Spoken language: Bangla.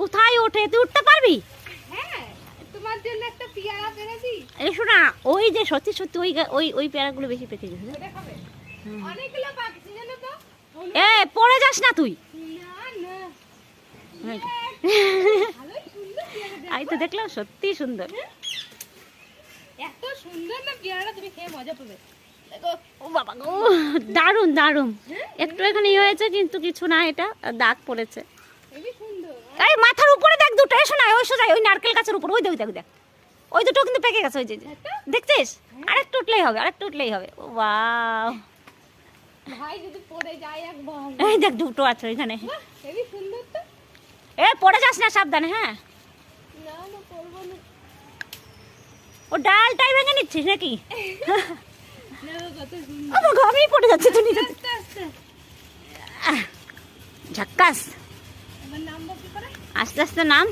কোথায় ওঠে? তুই উঠতে পারবি? হ্যাঁ তোমার জন্য একটা পিয়ারা পেরেছি। এসো না ওই যে সত্যি সত্যি ওই ওই ওই পেয়ারাগুলো বেশি পেকে গেছে। অনেকগুলো পাচ্ছি জানো তো? এ পড়ে যাস না তুই। এই তো। আমি দেখলাম সত্যি সুন্দর। এত সুন্দর না পেয়ারাটা তুমি খেয়ে মজা পাবে। ও বাবা গো। দারুণ দারুণ। একটু এখানে ইয়ে হয়েছে কিন্তু কিছু না এটা দাগ পড়েছে। এই মাথার উপরে দেখ দুটো এসো না ওই সোজা ওই নারকেল গাছের উপর ওই দেখ দেখ দেখ। ওই দুটো কিন্তু পেকে গেছে ওই যে। দেখছিস? আরেকটু উঠলেই হবে আরেকটু উঠলেই হবে। ও বাও ভাই যদি পড়ে যায় একবার। এই দেখ দুটো আছে বাহ, হেবি সুন্দর তো। এ পড়ে যাস না সাবধানে হ্যাঁ? না না পড়ব না। ও ডালটাই ভেঙে নিচ্ছিস নাকি? আমিই পড়ে যাচ্ছি তুই ঝাক্কাস। আস্তে আস্তে নাম